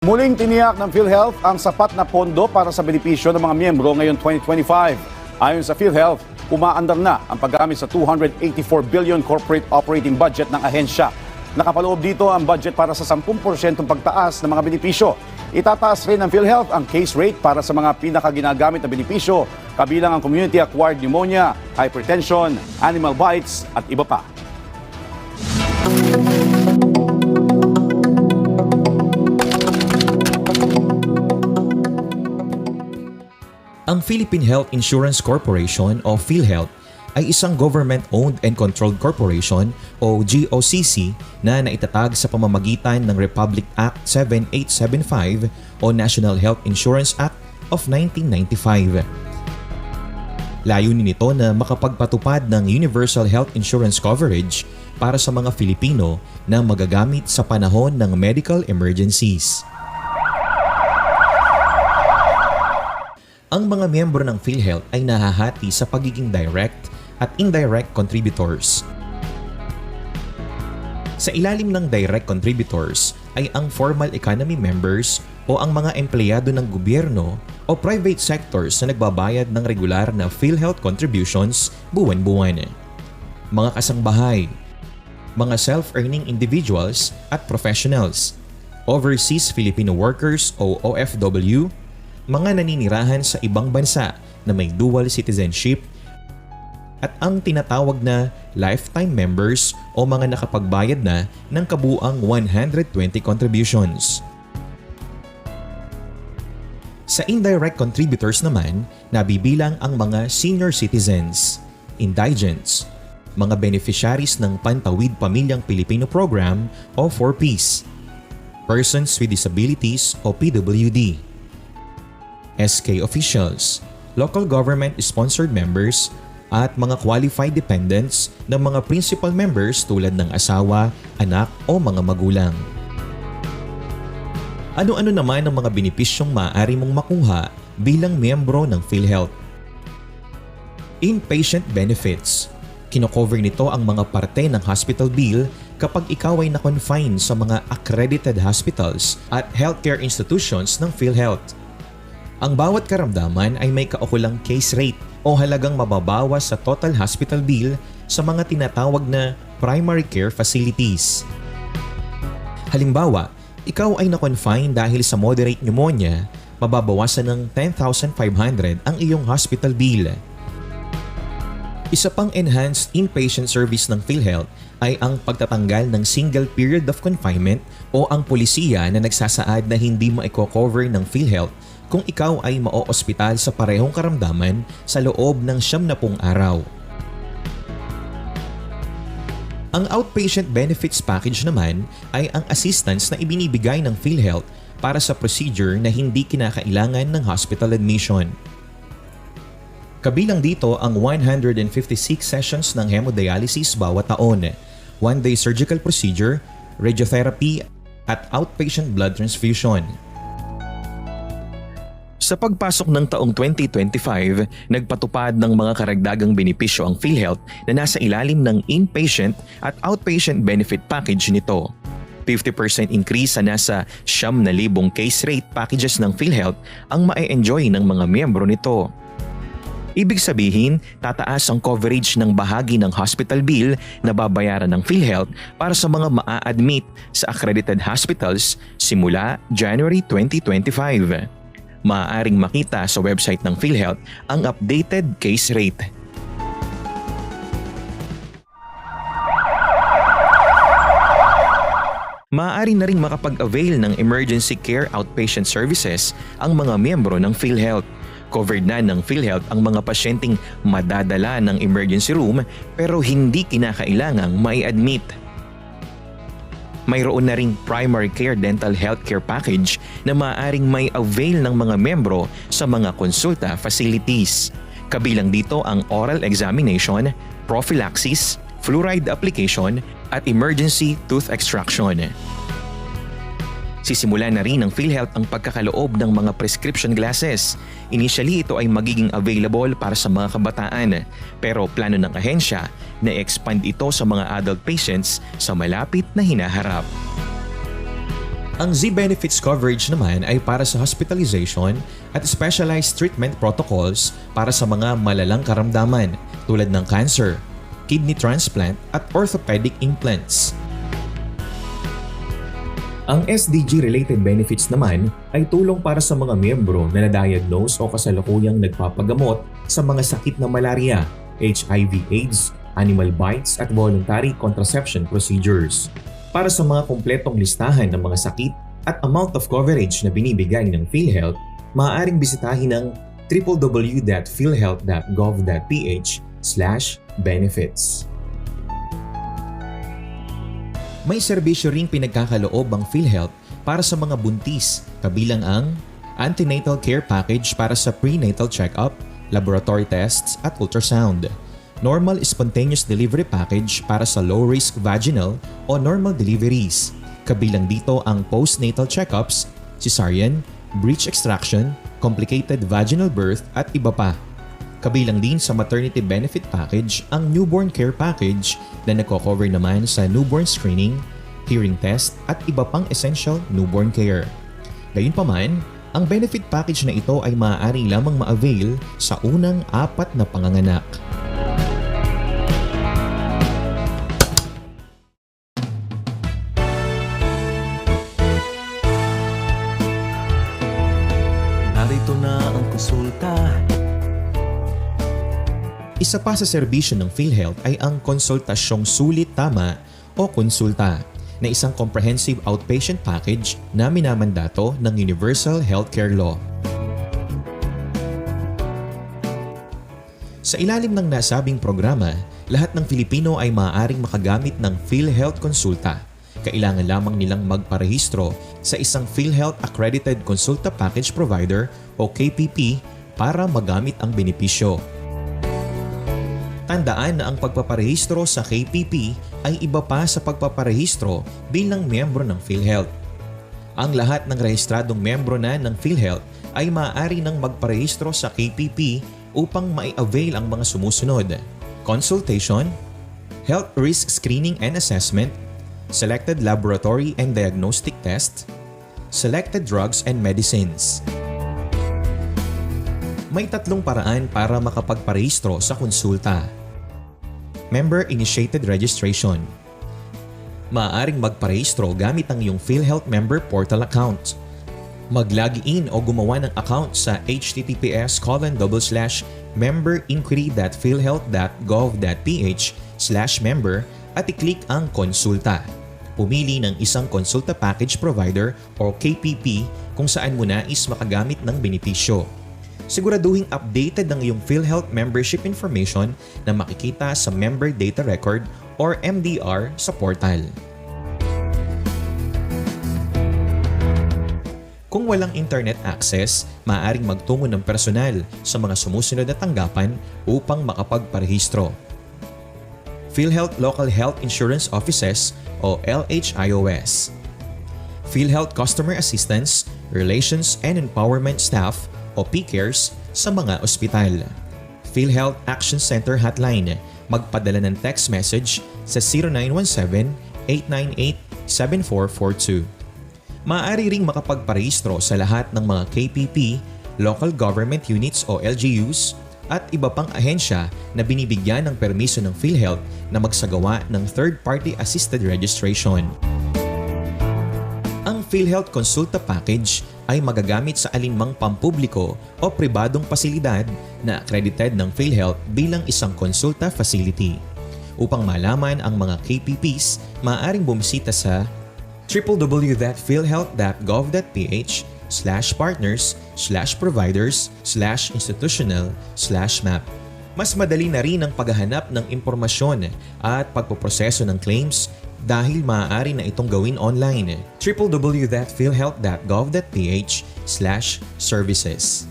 Muling tiniyak ng PhilHealth ang sapat na pondo para sa benepisyo ng mga miyembro ngayong 2025. Ayon sa PhilHealth, umaandar na ang paggamit sa 284 billion corporate operating budget ng ahensya. Nakapaloob dito ang budget para sa 10% pagtaas ng mga benepisyo. Itataas rin ng PhilHealth ang case rate para sa mga pinakaginagamit na benepisyo, kabilang ang community-acquired pneumonia, hypertension, animal bites at iba pa. Ang Philippine Health Insurance Corporation o PhilHealth ay isang government-owned and controlled corporation o GOCC na naitatag sa pamamagitan ng Republic Act 7875 o National Health Insurance Act of 1995. Layunin nito na makapagpatupad ng universal health insurance coverage para sa mga Filipino na magagamit sa panahon ng medical emergencies. Ang mga miyembro ng PhilHealth ay nahahati sa pagiging direct at indirect contributors. Sa ilalim ng direct contributors ay ang formal economy members o ang mga empleyado ng gobyerno o private sectors na nagbabayad ng regular na PhilHealth contributions buwan-buwan. Mga kasangbahay, mga self-earning individuals at professionals, overseas Filipino workers o OFW, mga naninirahan sa ibang bansa na may dual citizenship at ang tinatawag na lifetime members o mga nakapagbayad na ng kabuang 120 contributions. Sa indirect contributors naman, nabibilang ang mga senior citizens, indigents, mga beneficiaries ng Pantawid Pamilyang Pilipino Program o 4Ps, persons with disabilities o PWD, SK officials, local government-sponsored members, at mga qualified dependents ng mga principal members tulad ng asawa, anak o mga magulang. Ano-ano naman ang mga benepisyong maaari mong makuha bilang miyembro ng PhilHealth? Inpatient benefits. Kinocover nito ang mga parte ng hospital bill kapag ikaw ay na-confine sa mga accredited hospitals at healthcare institutions ng PhilHealth. Ang bawat karamdaman ay may kaukulang case rate o halagang mababawas sa total hospital bill sa mga tinatawag na primary care facilities. Halimbawa, ikaw ay na-confine dahil sa moderate pneumonia, mababawasan ng 10,500 ang iyong hospital bill. Isa pang enhanced inpatient service ng PhilHealth ay ang pagtatanggal ng single period of confinement o ang polisiya na nagsasaad na hindi mo i-cover ng PhilHealth kung ikaw ay mao-ospital sa parehong karamdaman sa loob ng siyam na pung araw. Ang outpatient benefits package naman ay ang assistance na ibinibigay ng PhilHealth para sa procedure na hindi kinakailangan ng hospital admission. Kabilang dito ang 156 sessions ng hemodialysis bawat taon, one-day surgical procedure, radiotherapy, at outpatient blood transfusion. Sa pagpasok ng taong 2025, nagpatupad ng mga karagdagang benepisyo ang PhilHealth na nasa ilalim ng inpatient at outpatient benefit package nito. 50% increase sa nasa siyam na libong case rate packages ng PhilHealth ang ma-enjoy ng mga miyembro nito. Ibig sabihin, tataas ang coverage ng bahagi ng hospital bill na babayaran ng PhilHealth para sa mga maa-admit sa accredited hospitals simula January 2025 maaaring makita sa website ng PhilHealth ang updated case rate. Maaari na rin makapag-avail ng emergency care outpatient services ang mga miyembro ng PhilHealth. Covered na ng PhilHealth ang mga pasyenteng madadala ng emergency room pero hindi kinakailangang mai-admit mayroon na ring primary care dental healthcare package na maaaring may avail ng mga membro sa mga konsulta facilities. Kabilang dito ang oral examination, prophylaxis, fluoride application at emergency tooth extraction. Sisimula na rin ng PhilHealth ang pagkakaloob ng mga prescription glasses. Initially ito ay magiging available para sa mga kabataan pero plano ng ahensya na expand ito sa mga adult patients sa malapit na hinaharap. Ang Z-Benefits coverage naman ay para sa hospitalization at specialized treatment protocols para sa mga malalang karamdaman tulad ng cancer, kidney transplant at orthopedic implants. Ang SDG-related benefits naman ay tulong para sa mga miyembro na na-diagnose o kasalukuyang nagpapagamot sa mga sakit na malaria, HIV-AIDS, animal bites at voluntary contraception procedures. Para sa mga kumpletong listahan ng mga sakit at amount of coverage na binibigay ng PhilHealth, maaaring bisitahin ang www.philhealth.gov.ph benefits. May serbisyo ring pinagkakaloob ang PhilHealth para sa mga buntis, kabilang ang antenatal care package para sa prenatal check-up, laboratory tests at ultrasound, normal spontaneous delivery package para sa low-risk vaginal o normal deliveries. Kabilang dito ang postnatal checkups, cesarean, breech extraction, complicated vaginal birth at iba pa. Kabilang din sa maternity benefit package ang newborn care package na nagko-cover naman sa newborn screening, hearing test at iba pang essential newborn care. Gayunpaman, ang benefit package na ito ay maaari lamang ma-avail sa unang apat na panganganak. Isa pa sa serbisyo ng PhilHealth ay ang konsultasyong sulit tama o konsulta na isang comprehensive outpatient package na minamandato ng Universal Healthcare Law. Sa ilalim ng nasabing programa, lahat ng Filipino ay maaaring makagamit ng PhilHealth Konsulta. Kailangan lamang nilang magparehistro sa isang PhilHealth Accredited Consulta Package Provider o KPP para magamit ang benepisyo. Tandaan na ang pagpaparehistro sa KPP ay iba pa sa pagpaparehistro bilang miyembro ng PhilHealth. Ang lahat ng rehistradong miyembro na ng PhilHealth ay maaari nang magparehistro sa KPP upang mai-avail ang mga sumusunod. Consultation, Health Risk Screening and Assessment, Selected Laboratory and Diagnostic Test, Selected Drugs and Medicines. May tatlong paraan para makapagparehistro sa konsulta. Member-initiated registration. Maaaring magparehistro gamit ang iyong PhilHealth Member Portal account. Mag-login o gumawa ng account sa https memberinquiry.philhealth.gov.ph member at i-click ang konsulta. Pumili ng isang konsulta package provider o KPP kung saan mo nais makagamit ng benepisyo siguraduhing updated ang iyong PhilHealth membership information na makikita sa Member Data Record or MDR sa portal. Kung walang internet access, maaaring magtungo ng personal sa mga sumusunod na tanggapan upang makapagparehistro. PhilHealth Local Health Insurance Offices o LHIOS. PhilHealth Customer Assistance, Relations and Empowerment Staff o PCARES sa mga ospital. PhilHealth Action Center Hotline. Magpadala ng text message sa 0917-898-7442. Maaari ring makapagparehistro sa lahat ng mga KPP, local government units o LGUs at iba pang ahensya na binibigyan ng permiso ng PhilHealth na magsagawa ng third-party assisted registration. Ang PhilHealth Consulta Package ay magagamit sa alinmang pampubliko o pribadong pasilidad na accredited ng PhilHealth bilang isang konsulta facility. Upang malaman ang mga KPPs, maaaring bumisita sa www.philhealth.gov.ph slash partners slash providers slash institutional slash map. Mas madali na rin ang paghahanap ng impormasyon at pagpoproseso ng claims dahil maaari na itong gawin online. www.philhealth.gov.ph slash services.